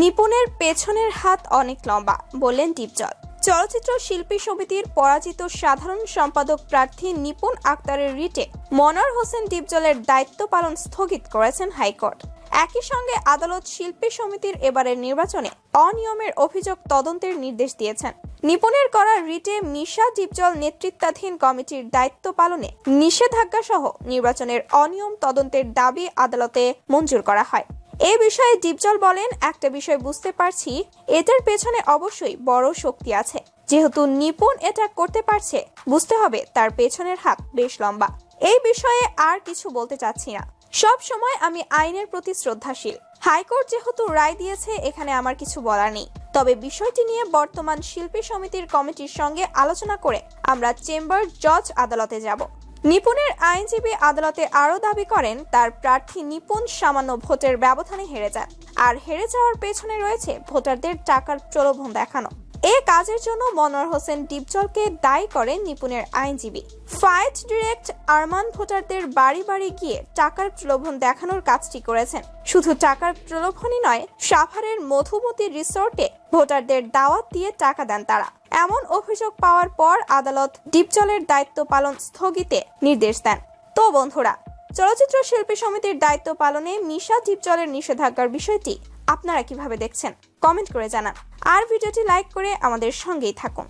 নিপুণের পেছনের হাত অনেক লম্বা, বললেন ডিপজল চলচ্চিত্র শিল্পী সমিতির পরাজিত সাধারণ সম্পাদক প্রার্থী নিপুণ আক্তারের রিটে মনোয়ার হোসেন ডিপজলের দায়িত্ব পালন স্থগিত করেছেন হাইকোর্ট। একই সঙ্গে আদালত শিল্পী সমিতির এবারের নির্বাচনে অনিয়মের অভিযোগ তদন্তের নির্দেশ দিয়েছেন। নিপুণের করা রিটে মিশা ডিপজল নেতৃত্বাধীন কমিটির দায়িত্ব পালনে নিষেধাজ্ঞা সহ নির্বাচনের অনিয়ম তদন্তের দাবি আদালতে মঞ্জুর করা হয়। এ বিষয়ে ডিপজল বলেন, একটা বিষয় বুঝতে পারছি এটার পেছনে অবশ্যই বড় শক্তি আছে। যেহেতু নিপুণ এটা করতে পারছে, বুঝতে হবে তার পেছনের হাত বেশ লম্বা। এই বিষয়ে আর কিছু বলতে চাচ্ছি না। সব সময় আমি আইনের প্রতি শ্রদ্ধাশীল। হাইকোর্ট যেহেতু রায় দিয়েছে, এখানে আমার কিছু বলার নেই। তবে বিষয়টি নিয়ে বর্তমান শিল্পী সমিতির কমিটির সঙ্গে আলোচনা করে আমরা চেম্বার জজ আদালতে যাব। নিপুণের আইনজীবী আদালতে আরও দাবি করেন, তার প্রার্থী নিপুণ সামান্য ভোটের ব্যবধানে হেরে যান। আর হেরে যাওয়ার পেছনে রয়েছে ভোটারদের টাকার প্রলোভন দেখানো। এ কাজের জন্য মনোয়ার হোসেন ডিপজলকে দায়ী করেন নিপুণের আইনজীবী। ফাইট ডিরেক্ট আরমান ভোটারদের বাড়ি বাড়ি গিয়ে টাকার প্রলোভন দেখানোর কাজটি করেছেন। শুধু টাকার প্রলোভনই নয়, সাভারের মধুমতি রিসোর্টে ভোটারদের দাওয়াত দিয়ে টাকা দেন তারা। এমন অভিযোগ পাওয়ার পর আদালত ডিপজলের দায়িত্ব পালন স্থগিতে নির্দেশ দেন। তো বন্ধুরা, চলচ্চিত্র শিল্পী সমিতির দায়িত্ব পালনে মিশা ডিপজলের নিষেধাজ্ঞার বিষয়টি আপনারা কীভাবে দেখছেন? কমেন্ট করে জানান। আর ভিডিওটি লাইক করে আমাদের সঙ্গেই থাকুন।